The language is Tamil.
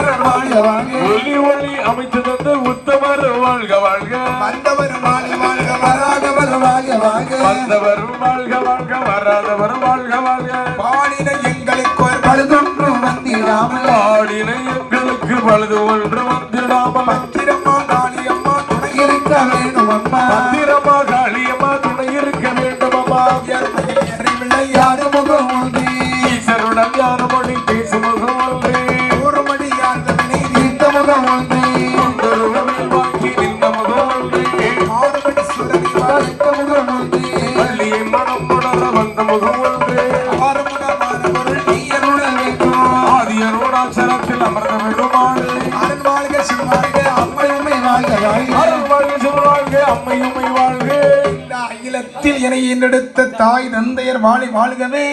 ஒளி ஒளி அமைத்து தந்த உத்தமர் வாழ்க வாழ்க. வந்தவர் வாழி வாழ்க வாழ்க வாழ்க. வந்தவர் வாழ்க வாழ்க வராதவர் வாழ்க வாழ்க. பாடின எங்களுக்கு ஒரு பழுதொன்று வந்திடாமல். பாடின எங்களுக்கு பழுது ஒன்று வந்திடாமல். பத்திரமா காளியம்மா துணை இருக்க வேண்டும் அம்மா பத்திரமா காளியம்மா துணை இருக்க வேண்டும் அம்மா விளையாடு முகம் அகிலத்தில் என்னை என்னெடுத்த தாய் தந்தையர் வாழி வாழ்கவே.